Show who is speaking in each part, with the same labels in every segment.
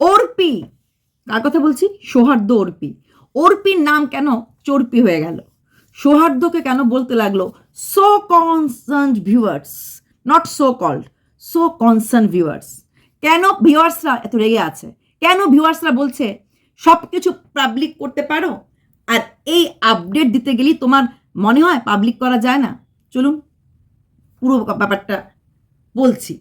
Speaker 1: অর্পি। কার কথা বলছি? সৌহার্দ্য অর্পি। অর্পির নাম কেন চর্পি হয়ে গেল? সৌহার্দ্যকে কেন বলতে লাগল? So concern viewers not so cold so concern viewers কেন ভিউয়ার্সরা এত রেগে আছে? কেন ভিউয়ার্সরা বলছে সব কিছু পাবলিক করতে পারো? আর এই আপডেট দিতে গেলেই তোমার মনে হয় পাবলিক করা যায় না? চলুন, পুরো ব্যাপারটা বলছি।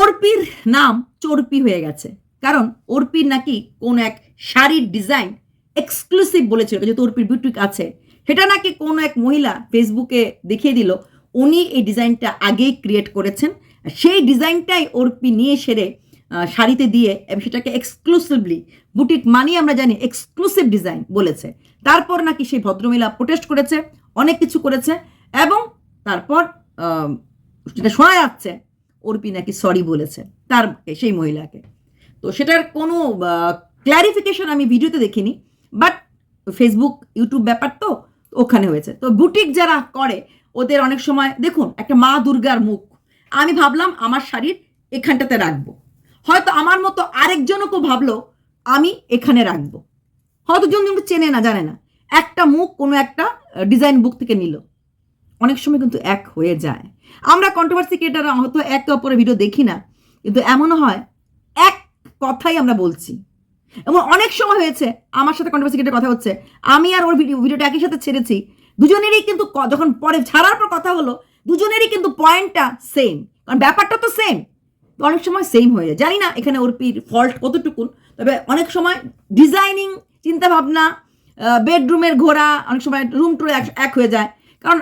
Speaker 1: অর্পির নাম চর্পি হয়ে গেছে। কারণ অর্পির নাকি কোন এক শাড়ির ডিজাইন এক্সক্লুসিভ বলেছিল, যেহেতু অর্পির বিউটিক আছে। সেটা নাকি কোনো এক মহিলা ফেসবুকে দেখিয়ে দিল, উনি এই ডিজাইনটা আগেই ক্রিয়েট করেছেন। সেই ডিজাইনটাই অর্পি নিয়ে সেরে শাড়িতে দিয়ে এবং সেটাকে এক্সক্লুসিভলি বুটিক মানি আমরা জানি এক্সক্লুসিভ ডিজাইন বলেছে। তারপর নাকি সেই ভদ্রমহিলা প্রোটেস্ট করেছে, অনেক কিছু করেছে এবং তারপর যেটা শোনা যাচ্ছে অর্পি নাকি সরি বলেছে, তার সেই মহিলাকে। তো সেটার কোনো ক্ল্যারিফিকেশন আমি ভিডিওতে দেখিনি বাট ফেসবুক ইউটিউব ব্যাপার তো ওখানে হয়েছে। তো বুটিক যারা করে, ওদের অনেক সময়, দেখুন, একটা মা দুর্গার মুখ। আমি ভাবলাম আমার শাড়ির এখানটাতে রাখব। হয়তো আমার মতো আরেকজনও কেউ ভাবলো, আমি এখানে রাখব। হয়তো জন চেনে না, জানে না। একটা মুখ কোনো একটা ডিজাইন বুক থেকে নিল। অনেক সময় কিন্তু এক হয়ে যায়। আমরা কন্ট্রোভার্সি ক্রিয়েটাররা হয়তো একে অপরের ভিডিও দেখি না, কিন্তু এমনও হয়, এক কথাই আমরা বলছি। এবং অনেক সময় হয়েছে, আমার সাথে কন্ট্রোভার্সি ক্রিয়েটার কথা হচ্ছে, আমি আর ওর ভিডিও ভিডিওটা একই সাথে ছেড়েছি, দুজনেরই কিন্তু যখন পরে ছাড়ার পর কথা হলো, দুজনেরই কিন্তু পয়েন্টটা সেম কারণ ব্যাপারটা তো সেম অনেক সময় সেম হয়ে যায়। জানি না এখানে ওরপির ফল্ট কতটুকুন, তবে অনেক সময় ডিজাইনিং চিন্তাভাবনা বেডরুমের ঘোরা, অনেক সময় রুম টুর এক হয়ে যায়। কারণ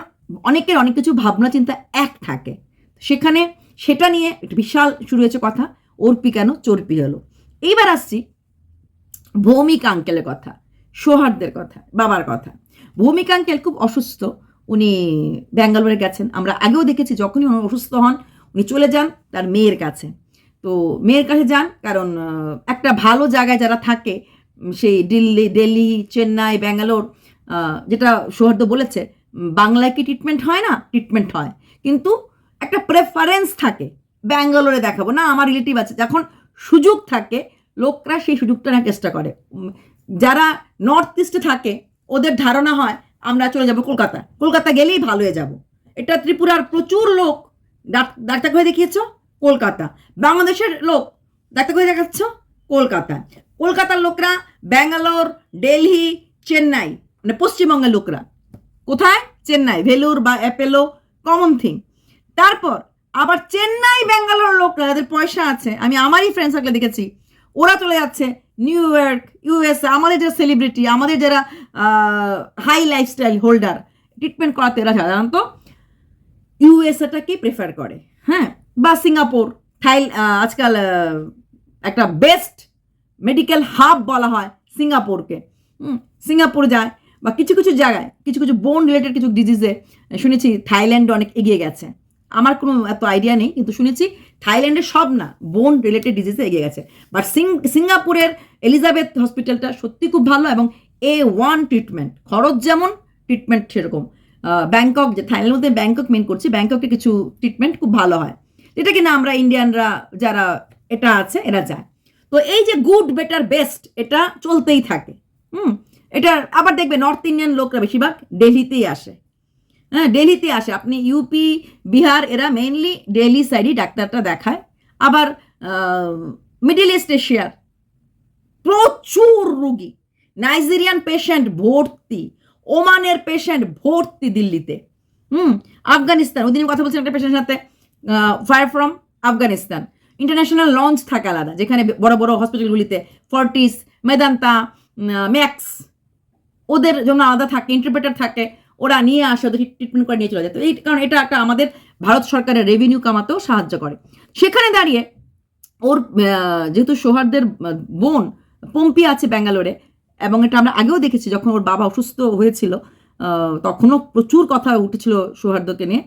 Speaker 1: অনেকের অনেক কিছু ভাবনা চিন্তা এক থাকে। সেখানে সেটা নিয়ে একটা বিশাল শুরু হয়েছে কথা, অর্পি কেন চর্পি হলো। এইবার আসছি ভৌমিক আঙ্কেলের কথা, সৌহার্দের কথা, বাবার কথা। ভৌমিক আঙ্কেল খুব অসুস্থ, উনি ব্যাঙ্গালোরে গেছেন। আমরা আগেও দেখেছি যখনই উনি অসুস্থ হন, উনি চলে যান তার মেয়ের কাছে। তো মেয়ের কাছে যান কারণ একটা ভালো জায়গায় যারা থাকে সেই দিল্লি দিল্লি, চেন্নাই, ব্যাঙ্গালোর যেটা সৌহার্দ্য বলেছে বাংলায় কি ট্রিটমেন্ট হয় না? ট্রিটমেন্ট হয়। কিন্তু একটা প্রেফারেন্স থাকে। ব্যাঙ্গালোরে দেখাবো। না, আমার রিলেটিভ আছে। যখন সুযোগ থাকে, লোকরা সেই সুযোগটা নেওয়ার চেষ্টা করে। যারা নর্থ ইস্টে থাকে, ওদের ধারণা হয়, আমরা চলে যাব কলকাতা। কলকাতা গেলেই ভালো হয়ে যাব। এটা ত্রিপুরার প্রচুর লোক ডাক্তার করে দেখিয়েছ? কলকাতা। বাংলাদেশের লোক ডাক্তার করে দেখাচ্ছ? কলকাতা। কলকাতার লোকরা ব্যাঙ্গালোর, দিল্লি, চেন্নাই মানে পশ্চিমবঙ্গের লোকরা। কোথায়? চেন্নাই। ভেলুর বা অ্যাপেলো কমন থিং তারপর আবার চেন্নাই ব্যাঙ্গালোর লোকরা, যাদের পয়সা আছে, আমি আমারই ফ্রেন্ড সার্কেলে দেখেছি, ওরা চলে যাচ্ছে নিউ ইয়র্ক ইউএসএ আমাদের যারা সেলিব্রিটি আমাদের যারা হাই লাইফস্টাইল হোল্ডার ট্রিটমেন্ট করাতে এরা সাধারণত ইউএসএটাকেই প্রেফার করে হ্যাঁ? বা সিঙ্গাপুর, থাইল আজকাল একটা বেস্ট মেডিকেল হাব বলা হয় সিঙ্গাপুরকে। সিঙ্গাপুর যায় বা কিছু কিছু জায়গায়, কিছু কিছু বোন রিলেটেড কিছু ডিজিজে শুনেছি থাইল্যান্ড অনেক এগিয়ে গেছে। আমার কোনো এত আইডিয়া নেই, কিন্তু শুনেছি থাইল্যান্ডে সব না বোন রিলেটেড ডিজিজে এগিয়ে গেছে। বাট সিঙ্গাপুরের এলিজাবেথ হসপিটালটা সত্যি খুব ভালো এবং এ ওয়ান ট্রিটমেন্ট খরচ যেমন ট্রিটমেন্ট সেরকম। ব্যাংকক যে থাইল্যান্ডের মধ্যে ব্যাংকক মেন করছি ব্যাংককে কিছু ট্রিটমেন্ট খুব ভালো হয়। যেটা কিনা আমরা ইন্ডিয়ানরা যারা এটা আছে, এরা যায়। তো এই যে গুড বেটার বেস্ট এটা চলতেই থাকে। হুম? এটা আবার দেখবে নর্থ ইন্ডিয়ান লোকরা বেশিরভাগ দিল্লিতেই আসে। হ্যাঁ দিল্লিতে আসে। আপনি ইউপি বিহার এরা মেইনলি দিল্লি সাইডই ডাক্তারটা দেখায়। আবার মিডিল ইস্ট এশিয়ার প্রচুর রুগী। নাইজেরিয়ান পেশেন্ট ভর্তি ওমানের পেশেন্ট ভর্তি দিল্লিতে। হুম, আফগানিস্তান। ওই ওদিন কথা বলছিলাম একটা পেশেন্টের সাথে fire from Afghanistan. International launch থাকে আলাদা, যেখানে বড় বড় হসপিটালগুলিতে ফর্টিস মেদান্তা ম্যাক্স ওদের জন্য আলাদা থাকে ইন্টারপ্রেটার থাকে, ওরা নিয়ে আসে, ওদের ট্রিটমেন্ট করে নিয়ে চলে যায়। তো এই কারণ এটা একটা আমাদের ভারত সরকারের রেভিনিউ কামাতেও সাহায্য করে। সেখানে দাঁড়িয়ে ওর যেহেতু সৌহার্দের বোন পম্পি আছে ব্যাঙ্গালোরে, এবং এটা আমরা আগেও দেখেছি, যখন ওর বাবা অসুস্থ হয়েছিল তখনও প্রচুর কথা উঠেছিল সৌহার্দ্যকে নিয়ে।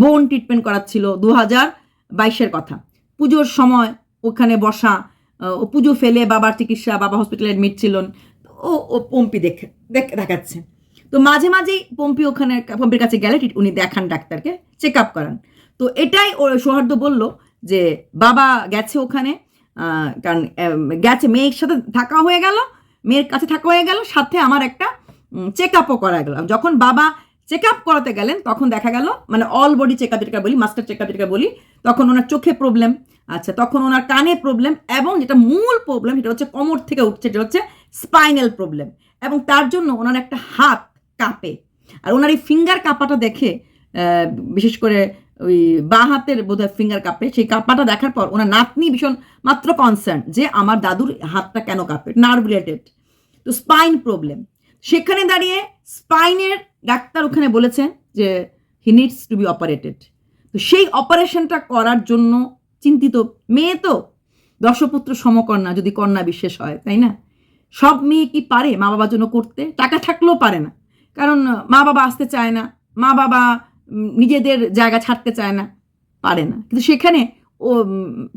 Speaker 1: বোন ট্রিটমেন্ট করাচ্ছিল দু হাজার বাইশের কথা। পুজোর সময় ওখানে বসা পুজো ফেলে বাবার চিকিৎসা, বাবা হসপিটালে অ্যাডমিট ছিলেন। ও ও পম্পি দেখে, দেখ- দেখাচ্ছে। তো মাঝে মাঝেই পম্পি ওখানে পম্পির কাছে গেলে উনি দেখান ডাক্তারকে চেক আপ করান। তো এটাই ও সৌহার্দ্য বলল যে বাবা গেছে ওখানে কারণ গেছে, মেয়ের সাথে থাকা হয়ে গেল, মেয়ের কাছে থাকা হয়ে গেল, সাথে আমার একটা চেক আপও করা গেল। যখন বাবা চেক আপ করাতে গেলেন, তখন দেখা গেল মানে অল বডি চেক আপ যেটা বলি মাস্টার চেক আপ যেটা বলি, তখন ওনার চোখে প্রবলেম আচ্ছা তখন ওনার কানে প্রবলেম এবং যেটা মূল প্রবলেম সেটা হচ্ছে কোমর থেকে উঠছে যেটা হচ্ছে স্পাইনাল প্রবলেম এবং তার জন্য ওনার একটা হাত কাঁপে। আর ওনার এই ফিঙ্গার কাঁপাটা দেখে বিশেষ করে ওই বা হাতের বোধহয় ফিঙ্গার কাঁপে, সেই কাঁপাটা দেখার পর ওনার নাতনি ভীষণ মাত্র কনসার্ন যে আমার দাদুর হাতটা কেন কাঁপে নার্ভ রিলেটেড তো স্পাইন প্রবলেম সেখানে দাঁড়িয়ে স্পাইনের ডাক্তার ওখানে বলেছেন যে he needs to be operated তো সেই অপারেশনটা করার জন্য চিন্তিত মেয়ে তো দশপুত্র সমকন্যা, যদি কন্যা বিশেষ হয়, তাই না? সব মেয়ে কি পারে মা বাবার জন্য করতে? টাকা থাকলেও পারে না। কারণ মা বাবা আসতে চায় না মা বাবা নিজেদের জায়গা ছাড়তে চায় না, পারে না। কিন্তু সেখানে, ও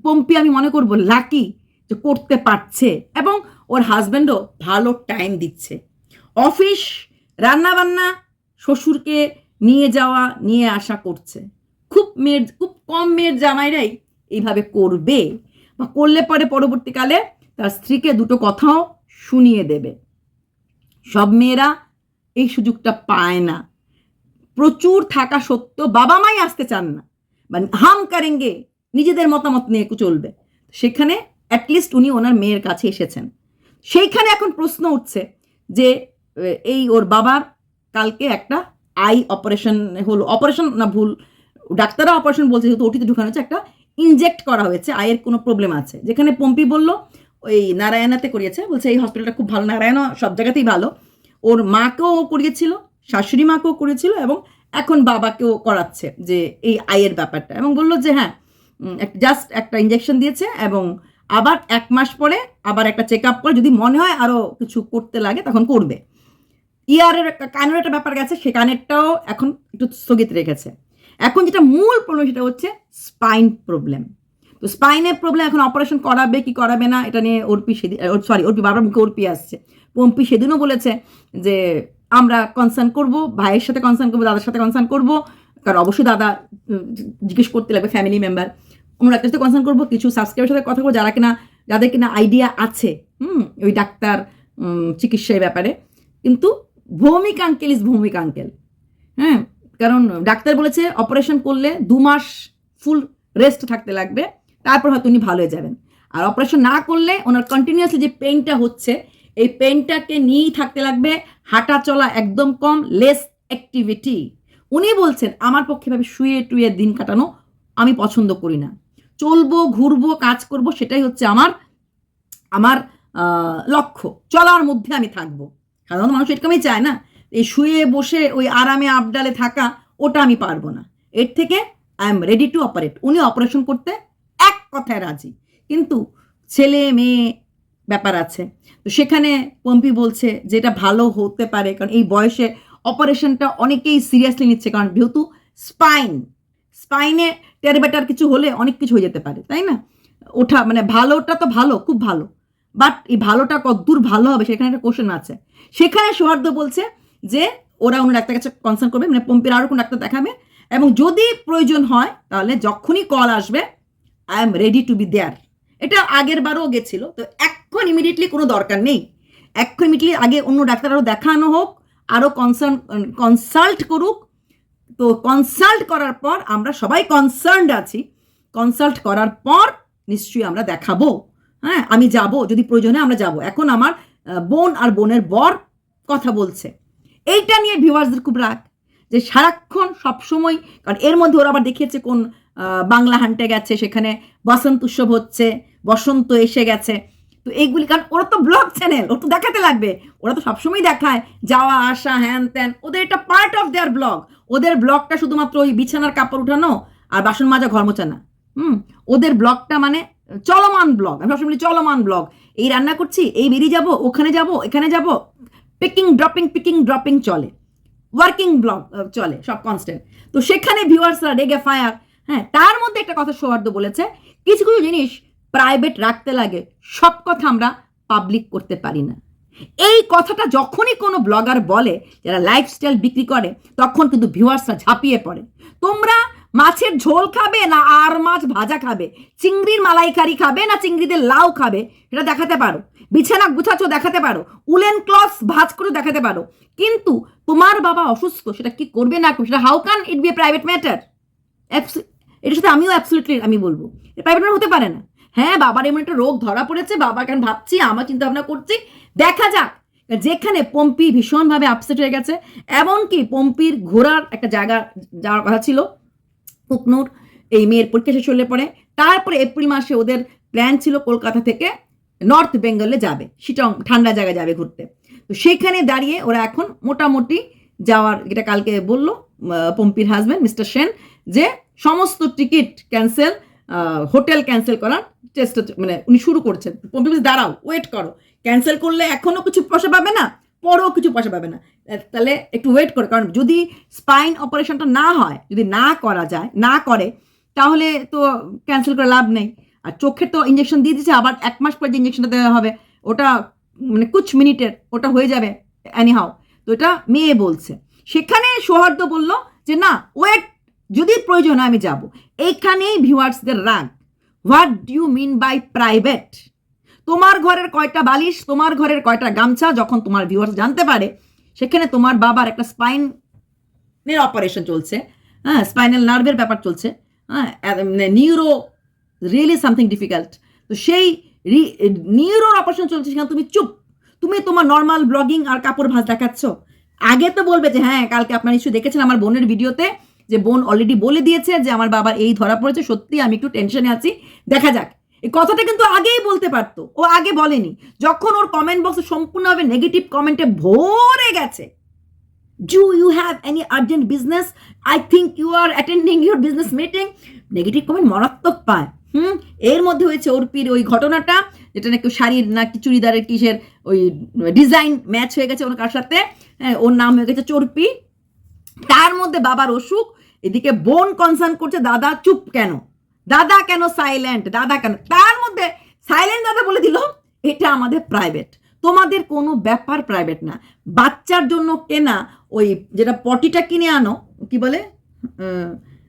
Speaker 1: পম্পি আমি মনে করব লাকি যে করতে পারছে এবং ওর হাজব্যান্ডও ভালো টাইম দিচ্ছে। অফিস, রান্নাবান্না, শ্বশুরকে নিয়ে যাওয়া, নিয়ে আসা করছে। খুব মেয়ের, খুব কম মেয়ের জামাইরাই এইভাবে করবে। বা করলে পরে পরবর্তীকালে তার স্ত্রীকে দুটো কথাও শুনিয়ে দেবে। সব মেয়েরা এই সুযোগটা পায় না। প্রচুর থাকা সত্ত্বেও বাবা মাই আসতে চান না। মানে হাম কারেঙ্গে, নিজেদের মতামত নিয়ে একটু চলবে। সেখানে অ্যাটলিস্ট উনি ওনার মেয়ের কাছে এসেছেন। সেইখানে এখন প্রশ্ন উঠছে যে এই ওর বাবার কালকে একটা আই অপারেশন হলো অপারেশন না ভুল, ডাক্তাররা অপারেশন বলছে, যেহেতু ওটিতে ঢুকানো হচ্ছে একটা ইনজেক্ট করা হয়েছে, আয়ের কোনো প্রবলেম আছে। যেখানে পম্পি বলল ওই নারায়ণাতে করিয়েছে। বলছে, এই হসপিটালটা খুব ভালো। নারায়ণা সব জায়গাতেই ভালো। ওর মাকেও করিয়েছিল, শাশুড়ি মাকেও করেছিল এবং এখন বাবাকেও করাচ্ছে যে এই আয়ের ব্যাপারটা। এবং বলল যে হ্যাঁ জাস্ট একটা ইঞ্জেকশন দিয়েছে এবং আবার এক মাস পরে আবার একটা চেক আপ করে যদি মনে হয় আরও কিছু করতে লাগে তখন করবে। ইয়ারের কানের একটা ব্যাপার গেছে, সে কানেরটাও এখন একটু স্থগিত রেখেছে। এখন যেটা মূল প্রবলেম সেটা হচ্ছে স্পাইন প্রবলেম তো স্পাইনের প্রবলেম এখন অপারেশন করাবে, কি করাবে না, এটা নিয়ে অর্পি সেদিন সরি অর্পি বারবার মুখে অর্পি আসছে। পম্পি সেদিনও বলেছে যে আমরা কনসার্ন করব, ভাইয়ের সাথে কনসার্ন করব, দাদার সাথে কনসার্ন করব, কারণ অবশ্যই দাদা জিজ্ঞেস করতে লাগবে ফ্যামিলি মেম্বার অন্য ডাক্তার সাথে কনসার্ন করব, কিছু সাবস্ক্রাইবের সাথে কথা বলব, যারা কিনা, যাদের কিনা আইডিয়া আছে, হুম, ওই ডাক্তার চিকিৎসার ব্যাপারে। কিন্তু Bhowmik uncle is Bhowmik uncle হ্যাঁ? কারণ ডাক্তার বলেছে অপারেশন করলে দু মাস ফুল রেস্ট থাকতে লাগবে। তারপর হয়তো উনি ভালো হয়ে যাবেন। আর অপারেশন না করলে ওনার কন্টিনিউয়াসলি যে পেনটা হচ্ছে, এই পেনটাকে নিয়েই থাকতে লাগবে, হাঁটা চলা একদম কম লেস অ্যাক্টিভিটি উনি বলছেন, আমার পক্ষে ভাবে শুয়ে টুয়ে দিন কাটানো আমি পছন্দ করি না। চলবো, ঘুরবো, কাজ করব, সেটাই হচ্ছে আমার আমার লক্ষ্য। চলার মধ্যে আমি থাকব। সাধারণত মানুষ এরকমই চায় না, এই শুয়ে বসে ওই আরামে আবডালে থাকা, ওটা আমি পারব না। এর থেকে I am ready to operate উনি অপারেশন করতে কথায় রাজি। কিন্তু ছেলে মেয়ে ব্যাপার আছে। তো সেখানে পম্পি বলছে যে এটা ভালো হতে পারে, কারণ এই বয়সে অপারেশনটা অনেকেই সিরিয়াসলি নিচ্ছে, কারণ যেহেতু স্পাইন, স্পাইনে টের টেরবেটার কিছু হলে অনেক কিছু হয়ে যেতে পারে, তাই না? ওঠা মানে ভালোটা তো ভালো, খুব ভালো। বাট এই ভালোটা কতদূর ভালো হবে সেখানে একটা কোশ্চেন আছে। সেখানে সৌহার্দ্য বলছে যে ওরা অন্য ডাক্তার কাছে কনসার্ন করবে মানে পম্পির আরও কোনো ডাক্তার দেখাবে। এবং যদি প্রয়োজন হয়, তাহলে যখনই কল আসবে I am ready to be there এটা আগের বারও গেছিল, তো এখন ইমিডিয়েটলি কোনো দরকার নেই। এখন ইমিডিয়েটলি আগে অন্য ডাক্তার আরও দেখানো হোক, আরও কনসার্ন কনসাল্ট করুক। তো কনসাল্ট করার পর আমরা সবাই কনসার্নড আছি। কনসাল্ট করার পর নিশ্চয়ই আমরা দেখাবো। হ্যাঁ আমি যাব, যদি প্রয়োজনে আমরা যাব। এখন আমার বোন আর বোনের বর কথা বলছে। এইটা নিয়ে ভিউয়ার্সদের খুব রাগ যে সারাক্ষণ সবসময়, কারণ এর মধ্যে ওরা আবার দেখিয়েছে কোন বাংলা হান্টে গেছে, সেখানে বসন্ত উৎসব হচ্ছে, বসন্ত এসে গেছে। তো এইগুলি, কারণ ওরা তো ব্লগ চ্যানেল ওর তো দেখাতে লাগবে। ওরা তো সবসময় দেখায়, যাওয়া, আসা, হ্যান ত্যান। ওদের এটা পার্ট অফ দেয়ার ব্লগ ওদের ব্লগটা শুধুমাত্র ওই বিছানার কাপড় উঠানো আর বাসন মাজা, ঘর মোছানা হুম? ওদের ব্লগটা মানে চলমান ব্লগ আমি সবসময় চলমান ব্লগ এই রান্না করছি, এই বেরিয়ে যাব, ওখানে যাব, এখানে যাব। পিকিং ড্রপিং পিকিং ড্রপিং চলে। ওয়ার্কিং ব্লগ চলে, সব কনস্ট্যান্ট তো সেখানে ভিউয়ার্সরা রেগে ফায়ার হ্যাঁ তার মধ্যে একটা কথা সৌহার্দ্য বলেছে, কিছু কিছু জিনিস প্রাইভেট রাখতে লাগে, সব কথা আমরা পাবলিক করতে পারি না। এই কথাটা যখনই কোনো ব্লগার বলে, যারা লাইফস্টাইল বিক্রি করে, তখন কিন্তু ভিউয়ার্সরা ঝাঁপিয়ে পড়ে। তোমরা মাছের ঝোল খাবে না আর মাছ ভাজা খাবে? চিংড়ির মালাইকারি খাবে না চিংড়িদের লাউ খাবে? সেটা দেখাতে পারো। বিছানা গুছাচ্ছ দেখাতে পারো। উলেন ক্লথ ভাজ করে দেখাতে পারো। কিন্তু তোমার বাবা অসুস্থ, সেটা কি করবে না সেটা হাউ কান ইট বি প্রাইভেট ম্যাটার এটার সাথে আমিও অ্যাবসলিউটলি আমি বলব। প্রাইভেট হতে পারে না। হ্যাঁ বাবার এমন একটা রোগ ধরা পড়েছে, বাবা কেন ভাবছি, আমার চিন্তা ভাবনা করছি। দেখা যাক, যেখানে পম্পি ভীষণভাবে আপসেট হয়ে গেছে, এমনকি পম্পির ঘোরার একটা জায়গা যাওয়ার কথা ছিল, কুকনুর, এই মেয়ের পরীক্ষা শেষ হলে পরে। তারপরে এপ্রিল মাসে ওদের প্ল্যান ছিল কলকাতা থেকে নর্থ বেঙ্গলে যাবে, শিটং, ঠান্ডা জায়গায় যাবে ঘুরতে। তো সেখানে দাঁড়িয়ে ওরা এখন মোটামুটি যাওয়ার এটা কালকে বলল পম্পির হাজব্যান্ড মিস্টার সেন যে সমস্ত টিকিট ক্যান্সেল হোটেল ক্যান্সেল করার চেষ্টা মানে উনি শুরু করছেন। দাঁড়াও, ওয়েট করো। ক্যান্সেল করলে এখনও কিছু পয়সা পাবে না? পরেও কিছু পয়সা পাবে না। তাহলে একটু ওয়েট করে, কারণ যদি স্পাইন অপারেশনটা না হয়, যদি না করা যায়, না করে, তাহলে তো ক্যান্সেল করে লাভ নেই। আর চোখের তো ইঞ্জেকশন দিয়ে দিচ্ছে আবার এক মাস পরে যে ইঞ্জেকশনটা দেওয়া হবে, ওটা মানে কুচ মিনিটের, ওটা হয়ে যাবে অ্যানি হাও তো এটা মেয়ে বলছে। সেখানে সৌহার্দ্য বলল যে, না, ওয়েট যদি প্রয়োজন আমি যাব। এইখানেই ভিউয়ার্সদের রাগ। What do mean by private তোমার ঘরের কয়টা বালিশ, তোমার ঘরের কয়টা গামছা যখন তোমার ভিউয়ার্স জানতে পারে, সেখানে তোমার বাবার একটা স্পাইনের অপারেশন চলছে। হ্যাঁ স্পাইনাল নার্ভের ব্যাপার চলছে। হ্যাঁ নিউরো রিয়েলি সামথিং ডিফিকাল্ট তো সেই নিউরোর অপারেশন চলছে, সেখানে তুমি চুপ। তুমি তোমার নর্মাল ব্লগিং আর কাপড় ভাঁজ দেখাচ্ছ। আগে তো বলবে যে হ্যাঁ কালকে আপনার ইস্যু দেখেছেন আমার বোনের ভিডিওতে যে বোন অলরেডি বলে দিয়েছে যে আমার বাবার এই ধরা পড়েছে সত্যি আমি একটু টেনশনে আছি। দেখা যাক। এই কথাটা কিন্তু আগেই বলতে পারতো, ও আগে বলেনি। যখন ওর কমেন্ট বক্সে সম্পূর্ণভাবে নেগেটিভ কমেন্টে ভরে গেছে do you have any urgent business I think you are attending your business meeting negative comment মারাত্মক পায়। হুম, এর মধ্যে হয়েছে অর্পির ওই ঘটনাটা, যেটা নাকি শাড়ির নাকি চুড়িদারের কিসের ওই ডিজাইন ম্যাচ হয়ে গেছে ওর কার সাথে। হ্যাঁ ওর নাম হয়ে গেছে চর্পি। তার মধ্যে বাবার অসুখ, এদিকে বোন কনসার্ন করছে, দাদা চুপ কেন? দাদা কেন সাইলেন্ট দাদা কেন? তার মধ্যে সাইলেন্ট দাদা বলে দিল, এটা আমাদের প্রাইভেট তোমাদের কোনো ব্যাপার প্রাইভেট না। বাচ্চার জন্য কেনা ওই যেটা পটিটা কিনে আনো, কি বলে?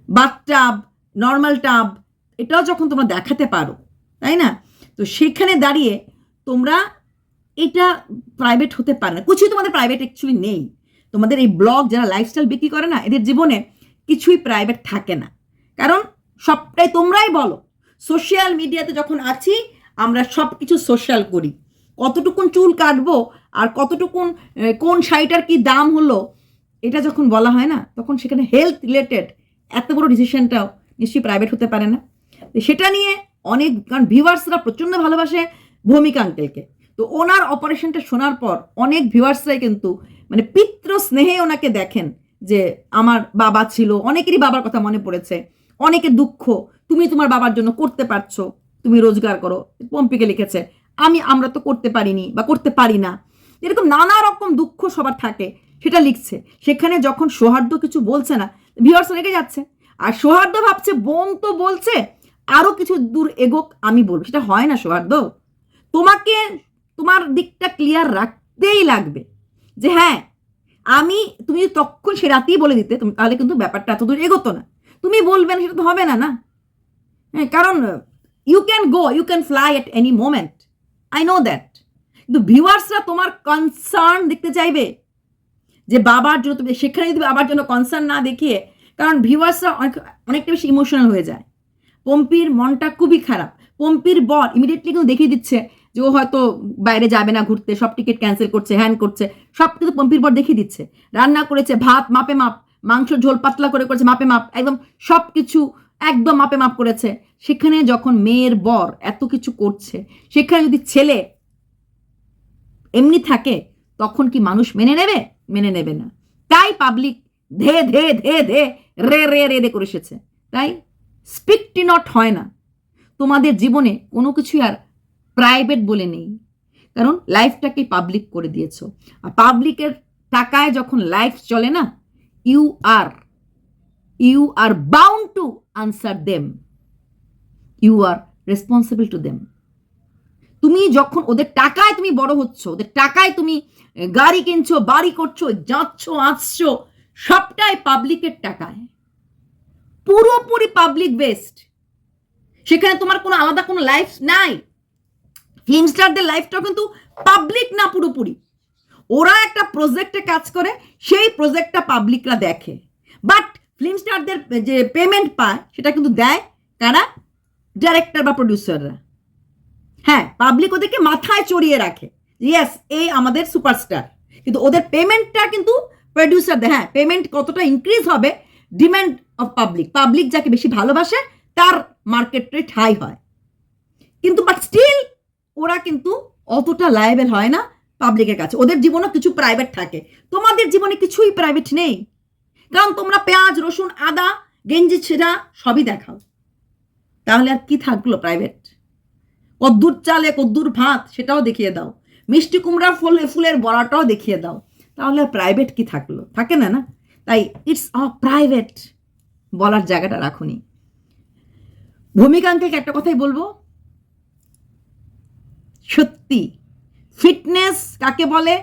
Speaker 1: বাথটাব নর্মাল টাব এটাও যখন তোমরা দেখাতে পারো, তাই না? তো সেখানে দাঁড়িয়ে তোমরা এটা প্রাইভেট হতে পারে না। কিছুই তোমাদের প্রাইভেট অ্যাকচুয়ালি নেই। তোমাদের এই ব্লগ যারা লাইফস্টাইল বিক্রি করে না, এদের জীবনে কিছুই প্রাইভেট থাকে না। কারণ সবটাই তোমরাই বলো। সোশ্যাল মিডিয়াতে যখন আছি, আমরা সব কিছু সোশ্যাল করি। কতটুকুন চুল কাটবো আর কতটুকুন কোন শাড়িটার কি দাম হলো, এটা যখন বলা হয় না, তখন সেখানে হেলথ রিলেটেড এত বড় ডিসিশনটাও নিশ্চয়ই প্রাইভেট হতে পারে না। সেটা নিয়ে অনেক, কারণ ভিউয়ার্সরা প্রচণ্ড ভালোবাসে ভূমিকা আঙ্কেলকে তো ওনার অপারেশনটা শোনার পর অনেক ভিউয়ার্সরাই কিন্তু মানে পিতৃ স্নেহে ওনাকে দেখেন যে আমার বাবা ছিল, অনেকেরই বাবার কথা মনে পড়েছে অনেকের দুঃখ, তুমি তোমার বাবার জন্য করতে পারছ, তুমি রোজগার করো, পম্পিকে লিখেছে, আমি, আমরা তো করতে পারিনি বা করতে পারি না। এরকম নানা রকম দুঃখ সবার থাকে, সেটা লিখছে। সেখানে যখন সৌহার্দ্য কিছু বলছে না, ভিউয়ার্স রেগে যাচ্ছে। আর সৌহার্দ্য ভাবছে, বোন তো বলছে আরও কিছু দূর এগোক, আমি বলব। সেটা হয় না সৌহার্দ্য। তোমাকে তোমার দিকটা ক্লিয়ার রাখতেই লাগবে। যে হ্যাঁ আমি, তুমি তখন সে রাতেই বলে দিতে তাহলে কিন্তু ব্যাপারটা এত দূর এগোতো না। তুমি বলবে না, সেটা তো হবে না না? হ্যাঁ কারণ you can go you can fly at any moment I know that কিন্তু ভিউয়ার্সরা তোমার কনসার্ন দেখতে চাইবে। যে বাবার জন্য তুমি, সেখানে যদি বাবার জন্য কনসার্ন না দেখিয়ে, কারণ ভিউয়ার্সরা অনেক, অনেকটা বেশি ইমোশনাল হয়ে যায়। পম্পির মনটা খুবই খারাপ। পম্পির বর ইমিডিয়েটলি কিন্তু দেখিয়ে দিচ্ছে যে ও হয়তো বাইরে যাবে না ঘুরতে, সব টিকিট ক্যান্সেল করছে হ্যান করছে, সব কিন্তু পম্পির বর দেখিয়ে দিচ্ছে। রান্না করেছে, ভাত, মাপে মাপ, মাংস ঝোল পাতলা করে করেছে, মাপে মাপ, একদম সব কিছু একদম মাপে মাপ করেছে। সেখানে যখন মেয়ের বর এত কিছু করছে, সেখানে যদি ছেলে এমনি থাকে, তখন কি মানুষ মেনে নেবে? মেনে নেবে না। তাই পাবলিক ধে ধে ধে ধে, রে রে রে রে করে এসেছে। তাই স্পিকটি নট হয় না। তোমাদের জীবনে কোনো কিছুই আর প্রাইভেট বলে নেই। কারণ লাইফটাকে পাবলিক করে দিয়েছ। আর পাবলিকের টাকায় যখন লাইফ চলে না you are you are bound to answer them you are responsible to them তুমি যখন ওদের টাকায় তুমি বড় হচ্ছ, ওদের টাকায় তুমি গাড়ি কিনছো, বাড়ি করছ, যাচ্ছ, আসছো, সবটাই পাবলিকের টাকায়। পুরোপুরি পাবলিক বেসড সেখানে তোমার কোনো, আলাদা কোনো লাইফ নাই। ফিল্ম স্টারদের লাইফটাও কিন্তু পাবলিক না পুরোপুরি। ওরা একটা প্রজেক্টে কাজ করে, সেই প্রজেক্টটা পাবলিকরা দেখে। বাট ফিল্ম স্টারদের যে পেমেন্ট পায়, সেটা কিন্তু দেয় কারা? ডাইরেক্টর বা প্রডিউসাররা হ্যাঁ পাবলিক ওদেরকে মাথায় চড়িয়ে রাখে। ইয়েস এই আমাদের সুপারস্টার কিন্তু ওদের পেমেন্টটা কিন্তু প্রডিউসার দেয় হ্যাঁ পেমেন্ট কতটা ইনক্রিজ হবে ডিমান্ড অফ পাবলিক পাবলিক যাকে বেশি ভালোবাসে, তার মার্কেট রেট হাই হয়। কিন্তু বাট স্টিল ওরা কিন্তু অতটা লায়াবেল হয় না পাবলিকের কাছে। ওদের জীবনও কিছু প্রাইভেট থাকে। তোমাদের জীবনে কিছুই প্রাইভেট নেই। কারণ তোমরা পেঁয়াজ, রসুন, আদা, গেঞ্জি, ছেঁড়া সবই দেখাও। তাহলে আর কি থাকল প্রাইভেট কদ্দুর চালে কদ্দুর ভাত, সেটাও দেখিয়ে দাও। মিষ্টি কুমড়া ফুলে, ফুলের বড়াটাও দেখিয়ে দাও। তাহলে আর প্রাইভেট কি থাকল? থাকে না না? তাই ইটস আ প্রাইভেট বলার জায়গাটা রাখুনি ভূমিকাঙ্কে একটা কথাই বলব সত্যি। ফিটনেস কাকে বলে?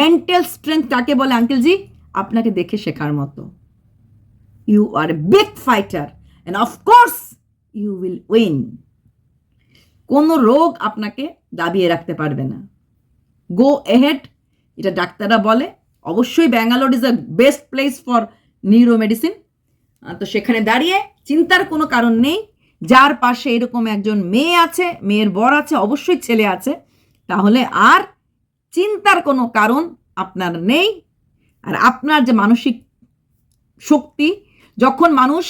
Speaker 1: মেন্টাল স্ট্রেংথ কাকে বলে আঙ্কেলজি আপনাকে দেখে শেখার মতো। You are a big fighter and of course you will win কোনো রোগ আপনাকে দাবিয়ে রাখতে পারবে না। গো এহেড এটা ডাক্তাররা বলে। অবশ্যই Bangalore is a best place for neuro medicine তো সেখানে দাঁড়িয়ে চিন্তার কোনো কারণ নেই। যার পাশে এরকম একজন মেয়ে আছে, মেয়ের বর আছে, অবশ্যই ছেলে আছে, তাহলে আর চিন্তার কোনো কারণ আপনার নেই। আর আপনার যে মানসিক শক্তি, যখন মানুষ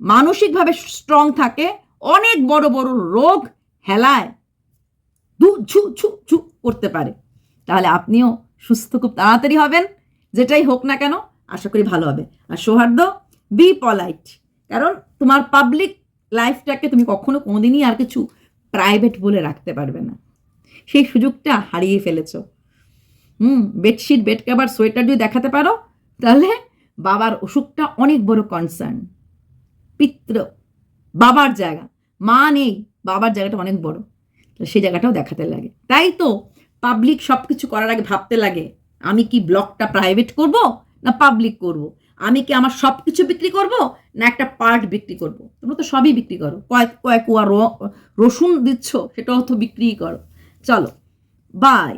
Speaker 1: মানসিকভাবে স্ট্রং থাকে, অনেক বড় বড় রোগ, হেলায় দু ছু ছু ছু করতে পারে। তাহলে আপনিও সুস্থ, খুব তাড়াতাড়ি হবেন, যেটাই হোক না কেন, আশা করি ভালো হবে। আর সৌহার্দ্য বি পলাইট কারণ তোমার পাবলিক লাইফটাকে তুমি কখনো কোনোদিনই আর কিছু প্রাইভেট বলে রাখতে পারবে না। সেই সুযোগটা হারিয়ে ফেলেছ। হুম বেডশিট বেড কাভার সোয়েটার যদি দেখাতে পারো, তাহলে বাবার অসুখটা অনেক বড় কনসার্ন পিত্র, বাবার জায়গা। মা নেই, বাবার জায়গাটা অনেক বড়। সেই জায়গাটাও দেখাতে লাগে। তাই তো পাবলিক সব কিছু করার আগে ভাবতে লাগে, আমি কি ব্লগটা প্রাইভেট করব না পাবলিক করব। আমি কি আমার সব কিছু বিক্রি করব, না একটা পার্ট বিক্রি করব। তোমরা তো সবই বিক্রি করো। কয়েক কয়েক ওয়া রসুন দিচ্ছ, সেটাও তো বিক্রিই করো। চলো বাই